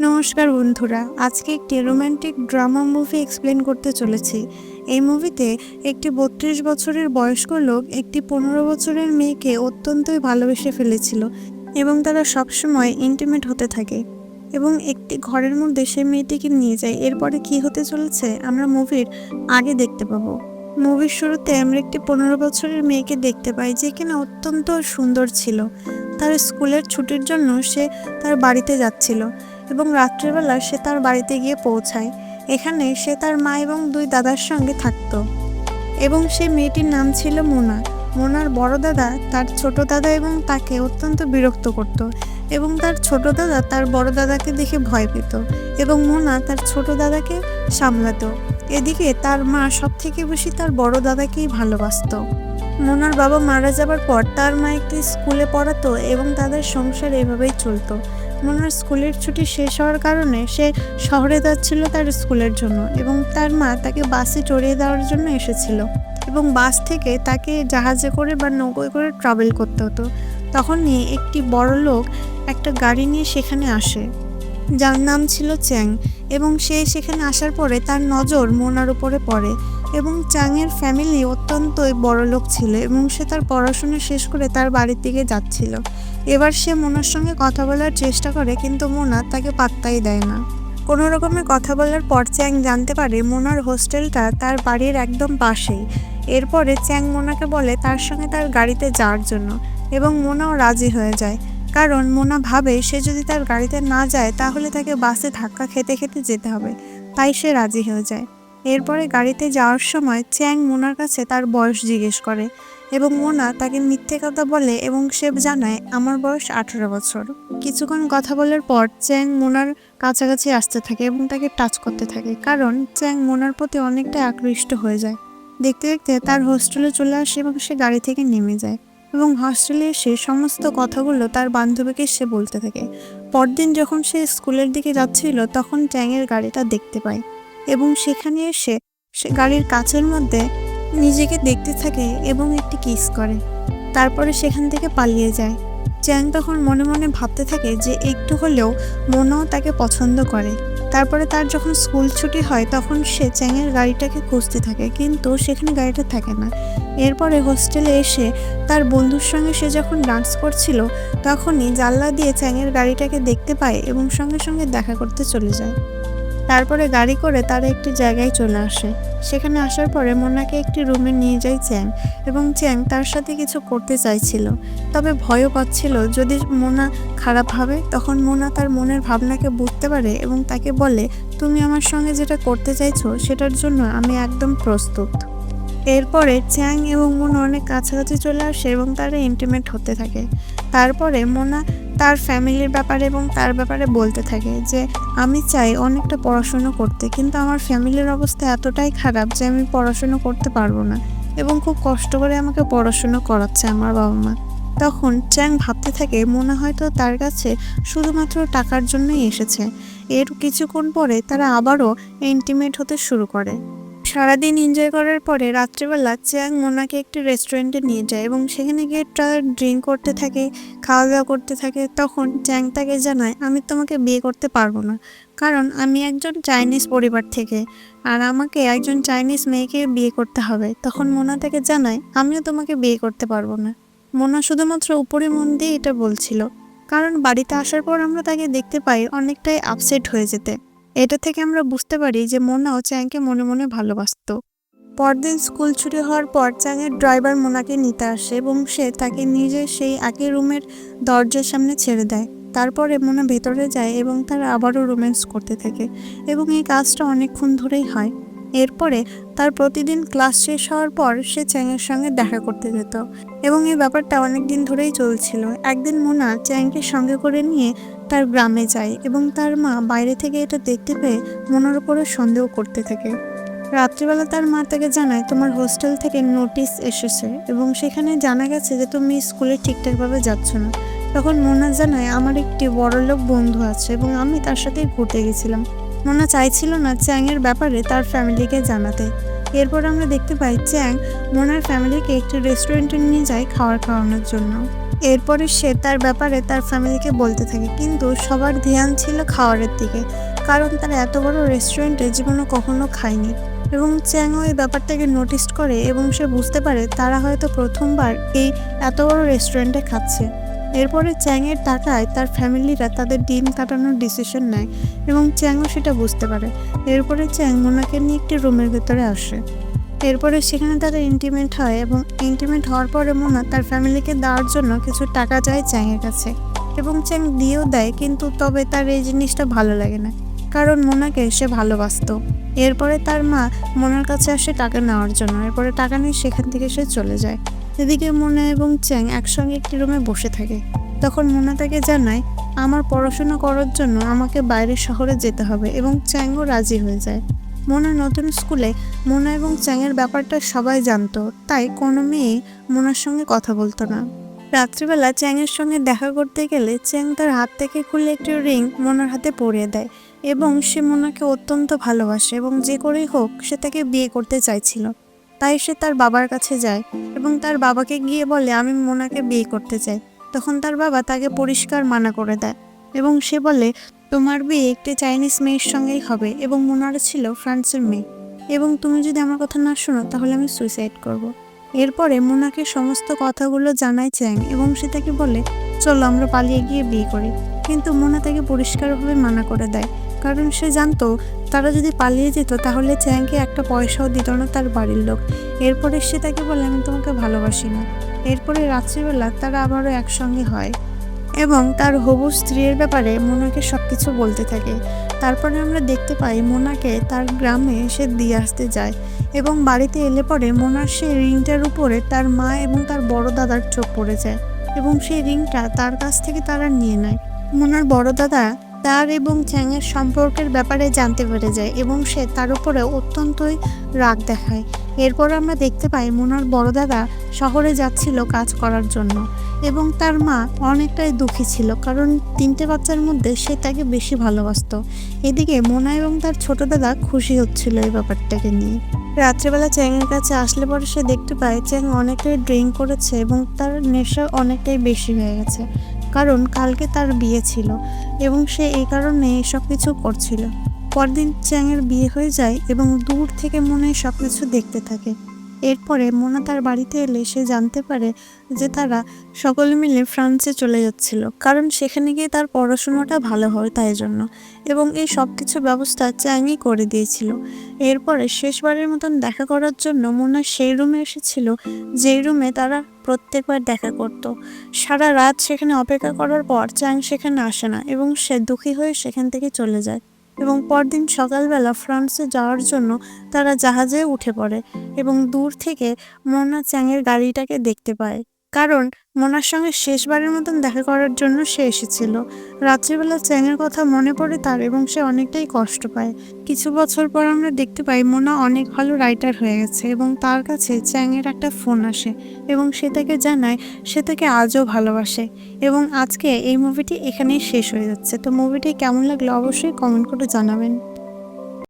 নমস্কার বন্ধুরা, আজকে একটি রোমান্টিক ড্রামা মুভি এক্সপ্লেন করতে চলেছি। এই মুভিতে একটি বত্রিশ বছরের বয়স্ক লোক একটি পনেরো বছরের মেয়েকে অত্যন্তই ভালোবেসে ফেলেছিল এবং তারা সবসময় ইন্টিমেট হতে থাকে এবং একটি ঘরের মধ্যে সে মেয়েটিকে নিয়ে যায়। এরপরে কি হতে চলেছে আমরা মুভির আগে দেখতে পাবো। মুভির শুরুতে আমরা একটি পনেরো বছরের মেয়েকে দেখতে পাই যে কিনা অত্যন্ত সুন্দর ছিল। তার স্কুলের ছুটির জন্য সে তার বাড়িতে যাচ্ছিল। এবং রাত্রিবেলা সে তার বাড়িতে গিয়ে পৌঁছায়। এখানে সে তার মা এবং দুই দাদার সঙ্গে থাকতো। এবং সে মেয়েটির নাম ছিল মোনা। মোনার বড় দাদা তার ছোট দাদা এবং তাকে অত্যন্ত বিরক্ত করত। এবং তার ছোট দাদা তার বড় দাদাকে দেখে ভয় পেত। এবং মোনা তার ছোট দাদাকে সামলাতো। এদিকে তার মা সব থেকে বেশি তার বড় দাদাকেই ভালোবাসতো। মোনার বাবা মারা যাবার পর তার মা একটি স্কুলে পড়াতো এবং তাদের সংসার এভাবেই চলতো। মোনার স্কুলের ছুটি শেষ হওয়ার কারণে সে শহরে যাচ্ছিল তার স্কুলের জন্য এবং তার মা তাকে বাসে চড়িয়ে দেওয়ার জন্য এসেছিল এবং বাস থেকে তাকে জাহাজে করে বা নৌকোয় করে ট্রাভেল করতে হতো। তখনই একটি বড় লোক একটা গাড়ি নিয়ে সেখানে আসে, যার নাম ছিল চ্যাং এবং সে সেখানে আসার পরে তার নজর মোনার উপরে পড়ে। এবং চ্যাংয়ের ফ্যামিলি অত্যন্তই বড় লোক ছিল এবং সে তার পড়াশোনা শেষ করে তার বাড়ির দিকে যাচ্ছিল। এবার সে মোনার সঙ্গে কথা বলার চেষ্টা করে কিন্তু মোনা তাকে পাত্তাই দেয় না। কোনো রকমের কথা বলার পর চ্যাং জানতে পারে মোনার হোস্টেলটা তার বাড়ির একদম পাশেই। এরপরে চ্যাং মোনাকে বলে তার সঙ্গে তার গাড়িতে যাওয়ার জন্য এবং মোনাও রাজি হয়ে যায়। কারণ মোনা ভাবে সে যদি তার গাড়িতে না যায় তাহলে তাকে বাসে ধাক্কা খেতে খেতে যেতে হবে। তাই সে রাজি হয়ে যায়। এরপরে গাড়িতে যাওয়ার সময় চ্যাং মোনার কাছে তার বয়স জিজ্ঞেস করে এবং মোনা তাকে মিথ্যে কথা বলে এবং সে জানায়, আমার বয়স আঠারো বছর। কিছুক্ষণ কথা বলার পর চ্যাং মোনার কাছাকাছি আসতে থাকে এবং তাকে টাচ করতে থাকে, কারণ চ্যাং মোনার প্রতি অনেকটা আকৃষ্ট হয়ে যায়। দেখতে দেখতে তার হোস্টেলে চলে আসে এবং সে গাড়ি থেকে নেমে যায় এবং হস্টেলে এসে সমস্ত কথাগুলো তার বান্ধবীকে সে বলতে থাকে। পরদিন যখন সে স্কুলের দিকে যাচ্ছিল, তখন চ্যাংয়ের গাড়িটা দেখতে পায়। এবং সেখানে এসে সে গাড়ির কাচের মধ্যে নিজেকে দেখতে থাকে এবং একটি কিস করে। তারপরে সেখান থেকে পালিয়ে যায়। চ্যাং তখন মনে মনে ভাবতে থাকে যে একটু হলেও মনও তাকে পছন্দ করে। তারপরে তার যখন স্কুল ছুটি হয় তখন সে চ্যাংয়ের গাড়িটাকে খুঁজতে থাকে, কিন্তু সেখানে গাড়িটা থাকে না। এরপরে হোস্টেলে এসে তার বন্ধুর সঙ্গে সে যখন ডান্স করছিল, তখনই জানলা দিয়ে চ্যাংয়ের গাড়িটাকে দেখতে পায় এবং সঙ্গে সঙ্গে দেখা করতে চলে যায়। তারপরে গাড়ি করে তারা একটি জায়গায় চলে আসে। সেখানে আসার পরে মোনাকে একটি রুমে নিয়ে যায় চ্যাং এবং চ্যাং তার সাথে কিছু করতে চাইছিল। তবে ভয়ও পাচ্ছিল, যদি মোনা খারাপ ভাবে, তখন মোনা তার মনের ভাবনাকে বুঝতে পারে এবং তাকে বলে, তুমি আমার সঙ্গে যেটা করতে চাইছো, সেটার জন্য আমি একদম প্রস্তুত। এরপরে চ্যাং এবং মোনা অনেক কাছাকাছি চলে আসে এবং তারা ইন্টিমেট হতে থাকে। তারপরে মোনা তার ফ্যামিলির ব্যাপারে এবং তার ব্যাপারে বলতে থাকে যে, আমি চাই অনেকটা পড়াশুনো করতে, কিন্তু আমার ফ্যামিলির অবস্থা এতটাই খারাপ যে আমি পড়াশুনো করতে পারব না এবং খুব কষ্ট করে আমাকে পড়াশুনো করাচ্ছে আমার বাবা মা তখন চ্যাং ভাবতে থাকে, মনে হয়তো তার কাছে শুধুমাত্র টাকার জন্যই এসেছে। এর কিছুক্ষণ পরে তারা আবারও ইন্টিমেট হতে শুরু করে। সারাদিন এনজয় করার পরে রাত্রিবেলা চ্যাং মোনাকে একটি রেস্টুরেন্টে নিয়ে যায় এবং সেখানে গিয়ে তারা ড্রিঙ্ক করতে থাকে খাওয়া দাওয়া করতে থাকে, তখন চ্যাং তাকে জানায়, আমি তোমাকে বিয়ে করতে পারব না। কারণ আমি একজন চাইনিজ পরিবার থেকে আর আমাকে একজন চাইনিজ মেয়েকে বিয়ে করতে হবে। তখন মোনা তাকে জানায়, আমিও তোমাকে বিয়ে করতে পারব না। মোনা শুধুমাত্র উপরে মন দিয়ে এটা বলছিল। কারণ বাড়িতে আসার পর আমরা তাকে দেখতে পাই অনেকটাই আপসেট হয়ে যেতে। এটা থেকে আমরা বুঝতে পারি যে মোনাও চ্যাংকে মনে মনে ভালোবাসত। পরদিন স্কুল ছুটি হওয়ার পর চ্যাংয়ের ড্রাইভার মোনাকে নিতে আসে এবং সে তাকে নিজে সেই একই রুমের দরজার সামনে ছেড়ে দেয়। তারপরে মোনা ভেতরে যায় এবং তারা আবারও রোম্যান্স করতে থাকে এবং এই কাজটা অনেকক্ষণ ধরেই হয়। এরপরে তার প্রতিদিন ক্লাস শেষ হওয়ার পর সে চ্যাংয়ের সঙ্গে দেখা করতে যেত। এবং এই ব্যাপারটা অনেক দিন ধরেই চলছিল। একদিন মোনা চ্যাংকে সঙ্গে করে নিয়ে তার গ্রামে যায় এবং তার মা বাইরে থেকে এটা দেখতে পেয়ে মোনার উপরে সন্দেহ করতে থাকে। রাত্রিবেলা তার মা তাকে জানায়, তোমার হোস্টেল থেকে নোটিশ এসেছে এবং সেখানে জানা গেছে যে তুমি স্কুলে ঠিকঠাকভাবে যাচ্ছ না। তখন মোনা জানায়, আমার একটি বড়লোক বন্ধু আছে এবং আমি তার সাথে ঘুরতে গেছিলাম। মোনা চাইছিল না চ্যাংয়ের ব্যাপারে তার ফ্যামিলিকে জানাতে। এরপর আমরা দেখতে পাই চ্যাং মোনার ফ্যামিলিকে একটি রেস্টুরেন্টে নিয়ে যায় খাবার খাওয়ানোর জন্য। এরপরে সে তার ব্যাপারে তার ফ্যামিলিকে বলতে থাকে, কিন্তু সবার ধ্যান ছিল খাওয়ারের দিকে, কারণ তারা এত বড় রেস্টুরেন্টে জীবনে কখনো খায়নি। এবং চ্যাংও এই ব্যাপারটাকে নোটিস করে এবং সে বুঝতে পারে তারা হয়তো প্রথমবার এই এত বড় রেস্টুরেন্টে খাচ্ছে। এরপরে চ্যাংয়ের টাকায় তার ফ্যামিলিরা তাদের দিন কাটানোর ডিসিশন নেয় এবং চ্যাংও সেটা বুঝতে পারে। এরপরে চ্যাং মোনাকে নিয়ে একটি রুমের ভেতরে আসে। এরপরে সেখানে তারা ইন্টিমেট হয় এবং ইন্টিমেট হওয়ার পরে মোনা তার ফ্যামিলিকে দেওয়ার জন্য কিছু টাকা চায় চ্যাংয়ের কাছে এবং চ্যাং দিয়েও দেয় কিন্তু তবে তার এই জিনিসটা ভালো লাগে না, কারণ মোনাকে সে ভালোবাসতো। এরপরে তার মা মোনার কাছে আসে টাকা নেওয়ার জন্য। এরপরে টাকা নিয়ে সেখান থেকে সে চলে যায়। এদিকে মোনা এবং চ্যাং একসঙ্গে একটি রুমে বসে থাকে। তখন মোনা তাকে জানায়, আমার পড়াশোনা করার জন্য আমাকে বাইরের শহরে যেতে হবে এবং চ্যাংও রাজি হয়ে যায়। মোনা নতুন স্কুলে মোনা এবং চ্যাংয়ের ব্যাপারটা সবাই জানতো, তাই কোনো মেয়ে মোনার সঙ্গে কথা বলতো না। রাত্রিবেলা চ্যাংয়ের সঙ্গে দেখা করতে গেলে চ্যাং তার হাত থেকে খুলে একটি রিং মোনার হাতে পরিয়ে দেয় এবং সে মোনাকে অত্যন্ত ভালোবাসে এবং যে করেই হোক সে তাকে বিয়ে করতে চাইছিল। তাই সে তার বাবার কাছে যায় এবং তার বাবাকে গিয়ে বলে, আমি মোনাকে বিয়ে করতে চাই। তখন তার বাবা তাকে পরিষ্কার মানা করে দেয় এবং সে বলে, তোমার বিয়ে একটি চাইনিজ মেয়ের সঙ্গেই হবে এবং মোনার ছিল ফ্রান্সের মেয়ে। এবং তুমি যদি আমার কথা না শোনো, তাহলে আমি সুইসাইড করব। এরপরে মোনাকে সমস্ত কথাগুলো জানায় চ্যাং এবং সে তাকে বলে, চলো, আমরা পালিয়ে গিয়ে বিয়ে করি। কিন্তু মোনা তাকে পরিষ্কারভাবে মানা করে দেয় কারণ সে জানতো তারা যদি পালিয়ে যেত তাহলে চ্যাংকে একটা পয়সাও দিত না তার বাড়ির লোক। এরপরে সে তাকে বলে, আমি তোমাকে ভালোবাসি না। এরপরে রাত্রিবেলা তারা আবারও একসঙ্গে হয় এবং তার হবু স্ত্রীর ব্যাপারে মোনাকে সব কিছু বলতে থাকে। তারপরে আমরা দেখতে পাই মোনাকে তার গ্রামে সে দিয়ে আসতে যায় এবং বাড়িতে এলে পরে মোনার সেই রিংটার উপরে তার মা এবং তার বড় দাদার চোখ পড়ে যায় এবং সেই রিংটা তার কাছ থেকে তারা নিয়ে নেয়। মোনার বড় দাদা তার এবং চ্যাংয়ের সম্পর্কের ব্যাপারে জানতে পেরে যায় এবং সে তার উপরে অত্যন্তই রাগ দেখায়। এরপর আমরা দেখতে পাই মোনার বড় দাদা শহরে যাচ্ছিল কাজ করার জন্য এবং তার মা অনেকটাই দুঃখী ছিল কারণ তিনটে বাচ্চার মধ্যে সে তাকে বেশি ভালোবাসতো। এদিকে মোনা এবং তার ছোট দাদা খুশি হচ্ছিল এই ব্যাপারটাকে নিয়ে। রাত্রেবেলা চ্যাংয়ের কাছে আসলে পরে সে দেখতে পায় চ্যাং অনেকটাই ড্রিঙ্ক করেছে এবং তার নেশা অনেকটাই বেশি হয়ে গেছে। কারণ কালকে তার বিয়ে ছিল এবং সে এই কারণে সব কিছু করছিল। পরদিন চ্যাংয়ের বিয়ে হয়ে যায় এবং দূর থেকে মনে সব কিছু দেখতে থাকে। এরপরে মোনা তার বাড়িতে এলে সে জানতে পারে যে তারা সকলে মিলে ফ্রান্সে চলে যাচ্ছিল, কারণ সেখানে গিয়ে তার পড়াশোনাটা ভালো হয় তাই জন্য। এবং এই সব কিছু ব্যবস্থা চ্যাংই করে দিয়েছিল। এরপরে শেষবারের মতন দেখা করার জন্য মোনা সেই রুমে এসেছিল, যেই রুমে তারা প্রত্যেকবার দেখা করত। সারা রাত সেখানে অপেক্ষা করার পর চ্যাং সেখানে আসে না এবং সে দুঃখী হয়ে সেখান থেকে চলে যায়। এবং পরদিন সকালবেলা ফ্রান্সে যাওয়ার জন্য তারা জাহাজে উঠে পড়ে এবং দূর থেকে মোনা চ্যাংয়ের গাড়িটাকে দেখতে পায়। কারণ মোনার সঙ্গে শেষবারের মতন দেখা করার জন্য সে এসেছিল। রাত্রিবেলা চ্যাংয়ের কথা মনে পড়ে তার এবং সে অনেকটাই কষ্ট পায়। কিছু বছর পর আমরা দেখতে পাই মোনা অনেক ভালো রাইটার হয়ে গেছে এবং তার কাছে চ্যাংয়ের একটা ফোন আসে এবং সে তাকে জানায় সে তাকে আজও ভালোবাসে এবং আজকে এই মুভিটি এখানেই শেষ হয়ে যাচ্ছে। তো মুভিটি কেমন লাগল অবশ্যই কমেন্ট করে জানাবেন।